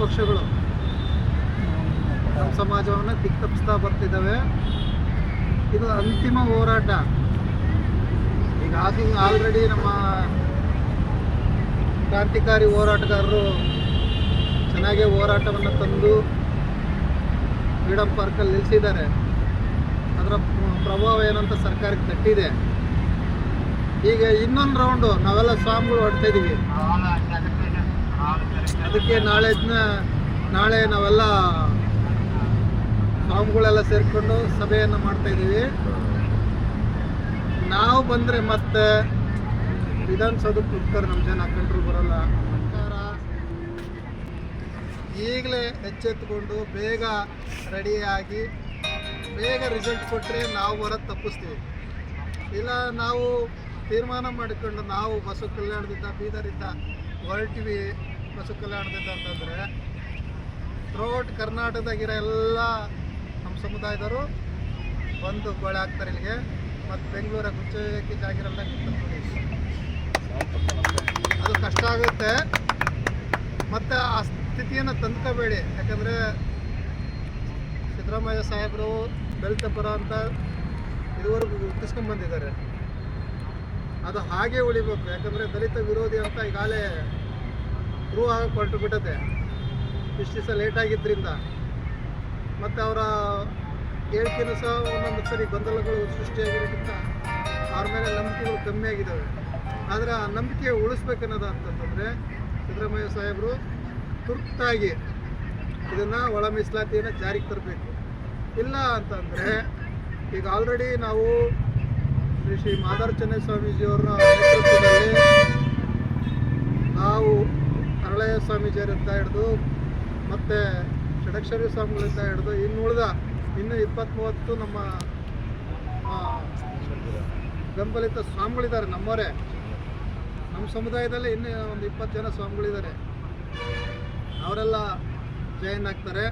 ಪಕ್ಷಗಳು ನಮ್ಮ ಸಮಾಜವನ್ನು ದಿಕ್ತಪ್ಪಿಸ್ತಾ ಬರ್ತಿದ್ದಾವೆ. ಇದು ಅಂತಿಮ ಹೋರಾಟ. ಈಗ ಆಲ್ರೆಡಿ ನಮ್ಮ ಕ್ರಾಂತಿಕಾರಿ ಹೋರಾಟಗಾರರು ಚೆನ್ನಾಗೇ ಹೋರಾಟವನ್ನು ತಂದು ಫ್ರೀಡಮ್ ಪಾರ್ಕಲ್ಲಿ ನಿಲ್ಲಿಸಿದ್ದಾರೆ. ಅದರ ಪ್ರಭಾವ ಏನಂತ ಸರ್ಕಾರಕ್ಕೆ ತಟ್ಟಿದೆ ಈಗ ಇನ್ನೊಂದು ರೌಂಡು ನಾವೆಲ್ಲ ಸ್ವಾಮಿಗಳು ಹೊಡ್ತಾ ಇದೀವಿ. ಅದಕ್ಕೆ ನಾಳೆ ನಾಳೆ ನಾವೆಲ್ಲ ಫಾರ್ಮ್ಗಳೆಲ್ಲ ಸೇರಿಕೊಂಡು ಸಭೆಯನ್ನು ಮಾಡ್ತಾ ಇದ್ದೀವಿ. ನಾವು ಬಂದರೆ ಮತ್ತೆ ವಿಧಾನಸೌಧಕ್ಕೆ ಹೋಗ್ತಾರೆ ನಮ್ಮ ಜನ ಕಂಟ್ರೋಲ್ ಬರೋಲ್ಲ. ಸರ್ಕಾರ ಈಗಲೇ ಎಚ್ಚೆತ್ತುಕೊಂಡು ಬೇಗ ರೆಡಿಯಾಗಿ ಬೇಗ ರಿಸಲ್ಟ್ ಕೊಟ್ಟರೆ ನಾವು ಬರೋದು ತಪ್ಪಿಸ್ತೀವಿ. ಇಲ್ಲ, ನಾವು ತೀರ್ಮಾನ ಮಾಡಿಕೊಂಡು ನಾವು ಬಸವ ಕಲ್ಯಾಣದಿಂದ ಬೀದರಿಂದ ಹೊರಟಿವಿ. ಬಸವ ಕಲ್ಯಾಣದಿಂದ ಅಂತಂದರೆ ಥ್ರೋಟ್ ಕರ್ನಾಟಕದಾಗಿರೋ ಎಲ್ಲ ನಮ್ಮ ಸಮುದಾಯದವರು ಬಂದು ಗೋಳೆ ಹಾಕ್ತಾರೆ ಇಲ್ಲಿಗೆ. ಮತ್ತು ಬೆಂಗಳೂರ ಗುಚ್ಚಕ್ಕೆ ಜಾಗಿರಲ್ಲ ಅದು ಕಷ್ಟ ಆಗುತ್ತೆ. ಮತ್ತು ಆ ಸ್ಥಿತಿಯನ್ನು ತಂದ್ಕೋಬೇಡಿ. ಯಾಕಂದರೆ ಸಿದ್ದರಾಮಯ್ಯ ಸಾಹೇಬರು ದಲಿತ ಬರೋ ಅಂತ ಇದುವರೆಗೂ ಹುಟ್ಟಿಸ್ಕೊಂಡು ಬಂದಿದ್ದಾರೆ. ಅದು ಹಾಗೆ ಉಳಿಬೇಕು. ಯಾಕಂದರೆ ದಲಿತ ವಿರೋಧಿ ಅಂತ ಈಗಾಗಲೇ ಪ್ರೂವ್ ಆಗಿ ಹೊರಟು ಬಿಟ್ಟದೆ ಇಷ್ಟು ದಿವಸ ಲೇಟ್ ಆಗಿದ್ದರಿಂದ ಮತ್ತು ಅವರ ಹೇಳಿಕೆನೂ ಸಹ ಒಂದೊಂದು ಸರಿ ಗೊಂದಲಗಳು ಸೃಷ್ಟಿಯಾಗಿರೋದ್ರಿಂದ ಅವ್ರ ಮೇಲೆ ನಂಬಿಕೆಗಳು ಕಮ್ಮಿ ಆಗಿದ್ದಾವೆ ಆದರೆ ಆ ನಂಬಿಕೆ ಉಳಿಸ್ಬೇಕನ್ನೋದು ಅಂತಂತಂದರೆ ಸಿದ್ದರಾಮಯ್ಯ ಸಾಹೇಬರು ತುರ್ತಾಗಿ ಇದನ್ನು ಒಳ ಮೀಸಲಾತಿಯನ್ನು ಜಾರಿಗೆ ತರಬೇಕು. ಇಲ್ಲ ಅಂತಂದರೆ ಈಗ ಆಲ್ರೆಡಿ ನಾವು ಶ್ರೀ ಶ್ರೀ ಮಾದಾರ ಚೆನ್ನೈ ಸ್ವಾಮೀಜಿಯವರ ನೇತೃತ್ವದಲ್ಲಿ ನಾವು ಸ್ವಾಮೀಜಿಯರಿಂದ ಹಿಡಿದು ಮತ್ತು ಷಡಕ್ಷರಿ ಸ್ವಾಮಿಗಳಿಂದ ಹಿಡಿದು ಇನ್ನು ಉಳಿದ ಇನ್ನು ಇಪ್ಪತ್ತ್ ಮೂವತ್ತು ನಮ್ಮ ಬೆಂಬಲಿತ ಸ್ವಾಮಿಗಳಿದ್ದಾರೆ ನಮ್ಮವರೇ. ನಮ್ಮ ಸಮುದಾಯದಲ್ಲಿ ಇನ್ನೂ ಒಂದು ಇಪ್ಪತ್ತು ಜನ ಸ್ವಾಮಿಗಳಿದ್ದಾರೆ. ಅವರೆಲ್ಲ ಜಾಯಿನ್ ಆಗ್ತಾರೆ.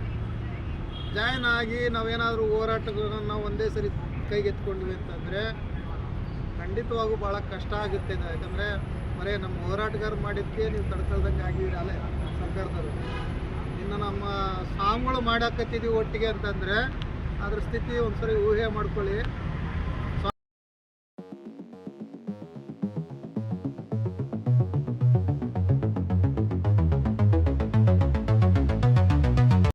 ಜಾಯಿನ್ ಆಗಿ ನಾವೇನಾದರೂ ಹೋರಾಟಗಳನ್ನು ನಾವು ಒಂದೇ ಸರಿ ಕೈಗೆತ್ಕೊಂಡ್ವಿ ಅಂತಂದರೆ ಖಂಡಿತವಾಗೂ ಭಾಳ ಕಷ್ಟ ಆಗುತ್ತೆ. ಯಾಕಂದರೆ ಬರೀ ನಮ್ಮ ಹೋರಾಟಗಾರ ಮಾಡಿದ್ಕೆ ನೀವು ತಡ್ಕೊಳ್ದಂಗೆ ಆಗಿದ್ದೀರಿ ಅಲ್ಲೇ ಸರ್ಕಾರದವರು. ಇನ್ನು ನಮ್ಮ ಸಾಮಗಳು ಮಾಡಾಕತ್ತಿದ್ದೀವಿ ಒಟ್ಟಿಗೆ ಅಂತಂದರೆ, ಅದ್ರ ಸ್ಥಿತಿ ಒಂದ್ಸರಿ ಊಹೆ ಮಾಡ್ಕೊಳ್ಳಿ.